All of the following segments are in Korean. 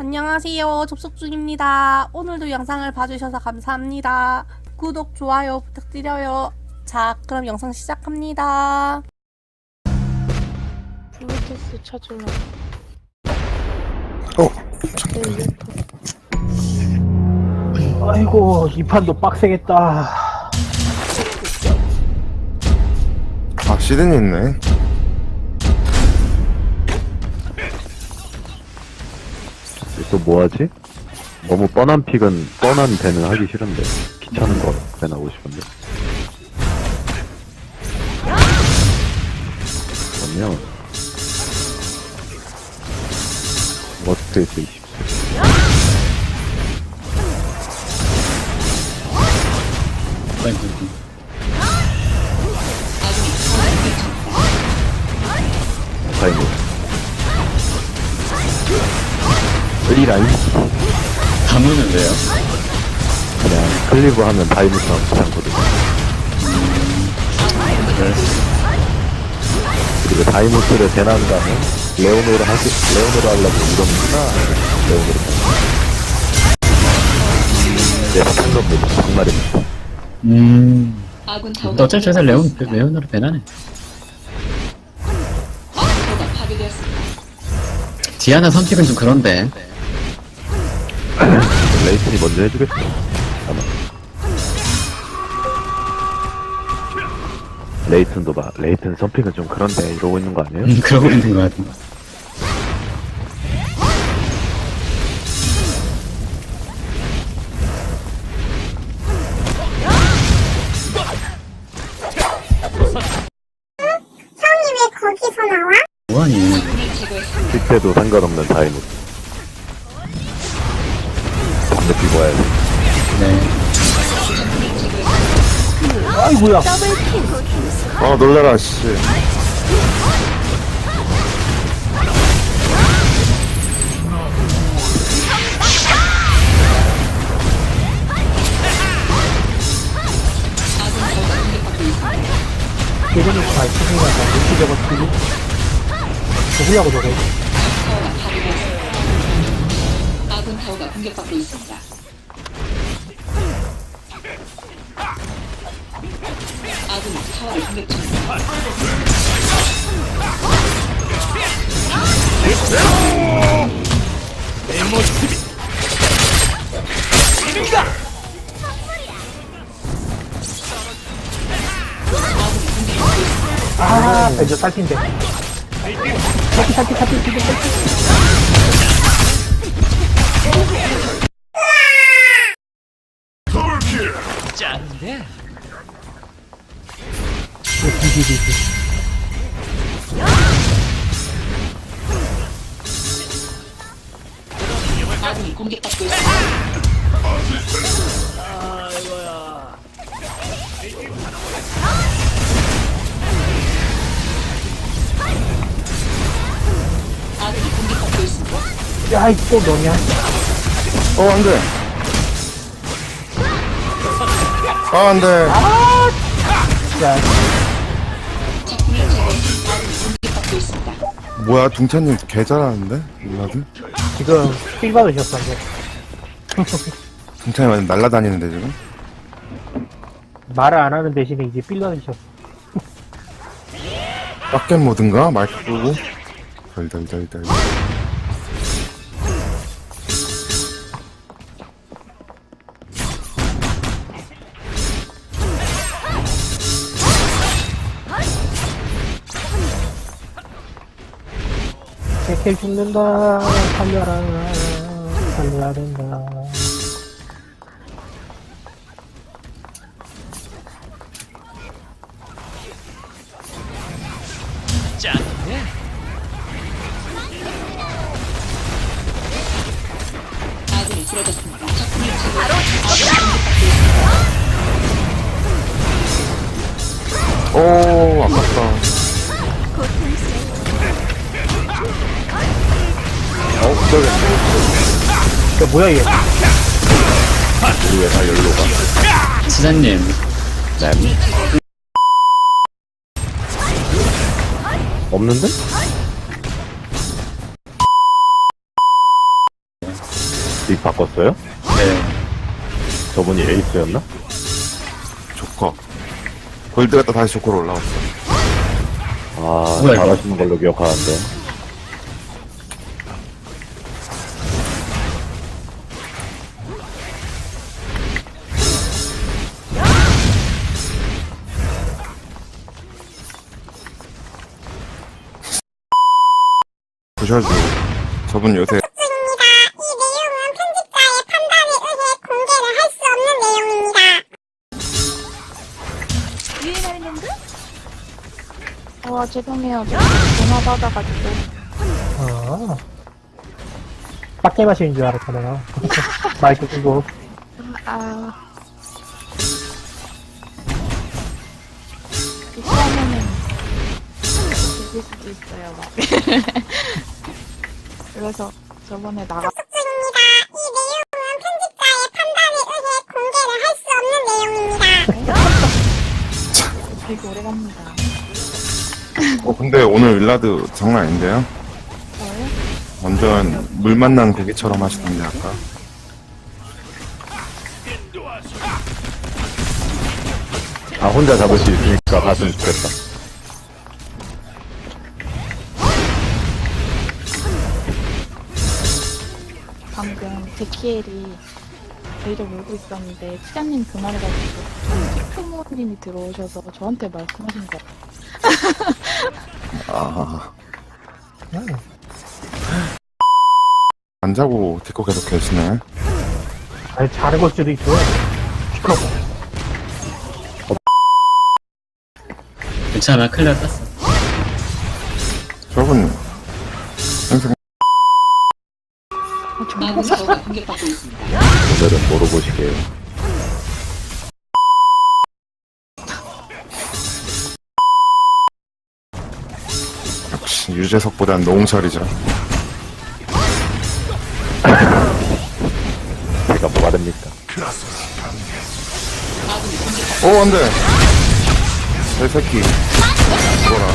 안녕하세요. 접속 중입니다. 오늘도 영상을 봐주셔서 감사합니다. 구독, 좋아요 부탁드려요. 자, 그럼 영상 시작합니다. 블루투스 찾으려. 어. 아이고 이 판도 빡세겠다 아 시드니 있네 또 뭐하지? 너무 뻔한 픽은 뻔한 배는 하기 싫은데. 귀찮은 거 배나 하고 싶은데. 그러면 워스트에서 20 타이머 라인 왜요? 그냥 클리브 하면 다이무스랑 귀찮거든 그리고 다이무스를 대난 다음에 레오노를 하시, 레오노를 하려고 이러는구나 레오노를 내가 산 겁니다 정말입니다 음. 또 어차피 저기서 레온, 레온으로 배나네. 디아나 선픽은 좀 그런데. 레이튼이 먼저 해주겠어 아마 레이튼도 봐 레이튼 선픽은 좀 그런데 이러고 있는 거 아니에요? 음, 그러고 있는 것 같은데. 형이 담배 피고 와야 돼. 네. 아이고야. 아 놀래라 씨. 예전에 다 있으니까 이렇게 적었지 죽으려고 저래 공격받고 있습니다. 아군이 타워를 공격 중입니다. 아 벤저 딸핀데 탈피 탈피 탈피 탈피 탈피 디디디디 아군이 공격받고 있습니다. 아군이 공격받고 있습니다. 야이 또 너냐 어 안 돼 아 안돼 야. 뭐야 둥찬님 개 잘하는데? 몰라도 지금 필 받으셨어 이제 둥찬이 완전 날라다니는데 지금? 말을 안 하는 대신에 이제 필 받으셨어 빡겜 모든가? 마이크 끄고? 덜덜덜덜 제켈 죽는다. 살려라. 살려야 된다. 아 야 뭐야 얘 우리 회사 연로가 시장님. 네. 없는데? 닉 바꿨어요? 네. 저분이 에이스였나? 조커. 골드 갔다 다시 조커로 올라왔어. 아, 뭐야, 이거? 잘하시는 걸로 기억하는데. 보셔야죠. 저분 요새 중입니다. 이 내용은 편집자의 판단에 의해 공개를 할 수 없는 내용입니다. 와 죄송해요. 저 전화 받아가지고 아. 빡게 마시는 줄 알았잖아요. 마이크 끄고. 아 이거는 되실 수도 있어요. 막. 그래서 저번에 나가 중입니다. 이 내용은 편집자의 판단에 의해 공개를 할수 없는 내용입니다. 되게 오래 갑니다. 어 근데 오늘 윌라드 장난 아닌데요? 저요? 완전 물 만난 고기처럼 하시던데 아까. 아, 혼자 잡을 수 있으니까 갔으면 좋겠다. 방금 제키엘이 저희를 몰고 있었는데 치장님 그 말을 가지고 티크모님이 들어오셔서 저한테 말씀하신 거 아. 음. 안 자고 디코 계속 계시네. 아니, 잘한 걸 수도 있고. 시끄러 괜찮아, 클리어 땄어. 저분 아군 타워가 공격받고 있습니다. 오늘은 뭐로 보시게요? 역시 유재석보단 노홍철이죠. 제가 뭐가 됩니까? 오 안돼. 이 새끼. 이거라.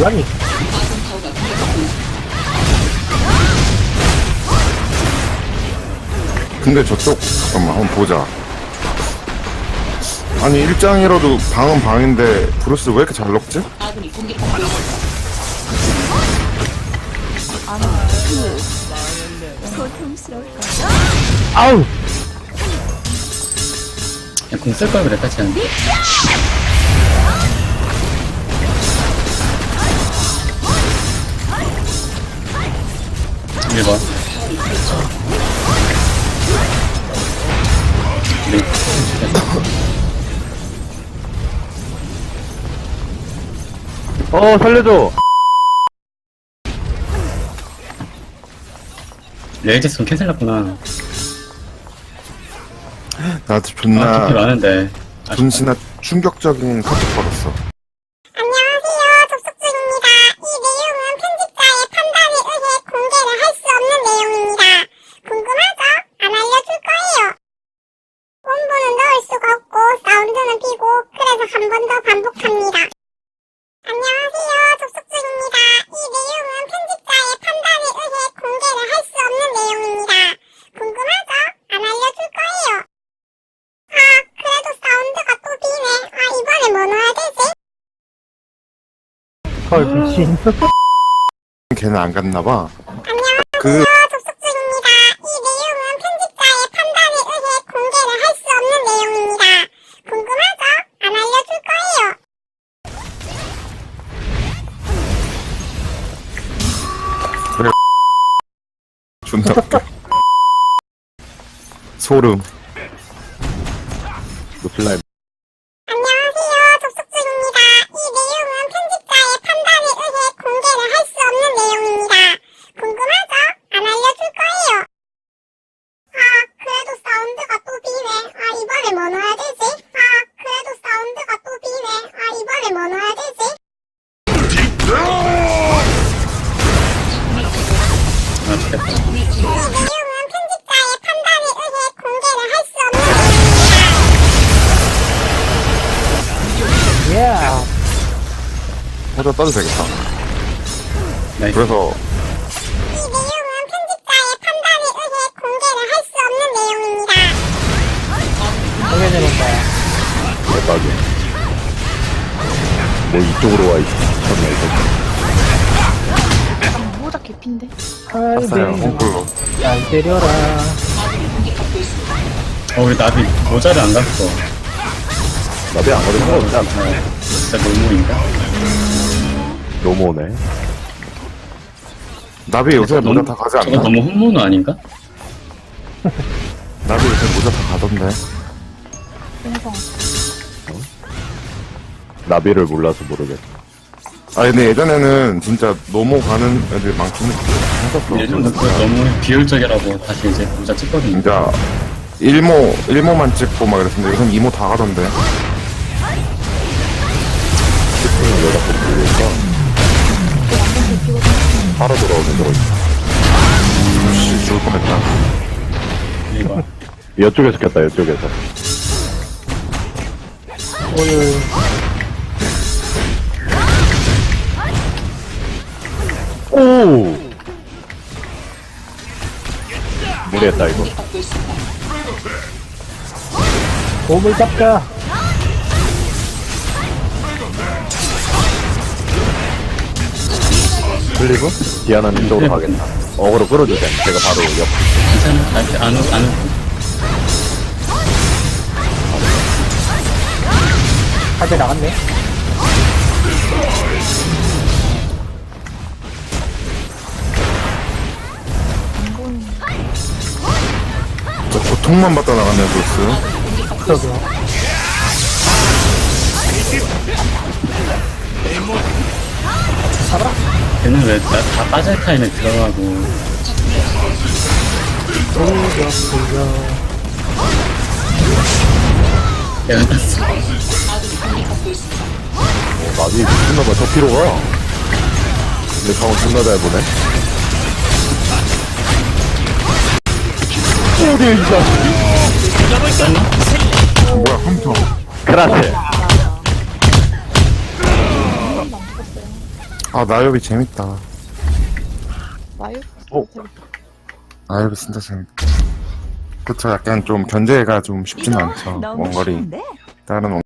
있습니다. 근데 저쪽 잠깐만 한번 보자. 아니 일장이라도 방은 방인데 브루스 왜 이렇게 잘 있습니다. 아우! 그냥 공쓸 걸 그랬다, 쟤는. 일번 네. 어, 살려줘! 레이제스는 캔슬 났구나. 나도 아, 존나 좋게 많은데. 아, 존시나 충격적인 카톡 받았어. 미친. 걔는 안 갔나봐. 안녕하세요. 그 접속 중입니다. 이 내용은 편집자의 판단에 의해 공개를 할 수 없는 내용입니다. 궁금하죠? 안 알려줄 거예요. 존나 웃겨. 소름. 해줘 떠도 되겠다. 네. 그래서 이 내용은 편집자의 판단에 의해 공개를 할 수 없는 내용입니다. 대박이야. 뭐 이쪽으로 와 있어. 이거. 모자 개핀데? 홈플로. 안 때려라. 어, 우리 나비 모자를 안 갖고. 나비 안 걸린 거 없지 않나? 어, 진짜 너무인가? 너무 오네. 나비 요새 모자 다 가지 저거 않나? 너무 혼모노 아닌가? 나비 요새 모자 다 가던데. 생성. 나비를 몰라서 모르겠어. 아 근데 예전에는 진짜 노모 가는 애들 많긴 했었어. 예전부터 너무 비효율적이라고 다시 이제 모자 찍거든요. 진짜 일모 일모만 찍고 막 이랬는데 요즘 이모 다 가던데. 바로 돌아오는 거. 씨 죽을 뻔했다. 이거. 이쪽에서 켰다, 이쪽에서. 오늘 오! 무리했다, 이거. 몸을 잡자. 클리브? 디아나 는 이쪽으로 가겠다. 어그로 끌어주세요. 제가 바로 옆. 괜찮아. 안, 안, 안, 안. 하게 나갔네. 저 고통만 받다 나갔네 보스. 그러게요. 걔는 왜 다 빠질 타임에 들어가고. 돌려, 돌려. 걔는 땄어. 아군이 공격받고 있습니다. 어, 나비 미친나봐, 저 피로가. 근데 강원 존나 잘 보네. 어디, 이 자식. 뭐야 컴퓨터. 그라세. 아 나엽이 재밌다. 마유? 어. 나엽이 진짜 재밌다. 그쵸 약간 좀 견제가 좀 쉽진 않죠. 원거리 다른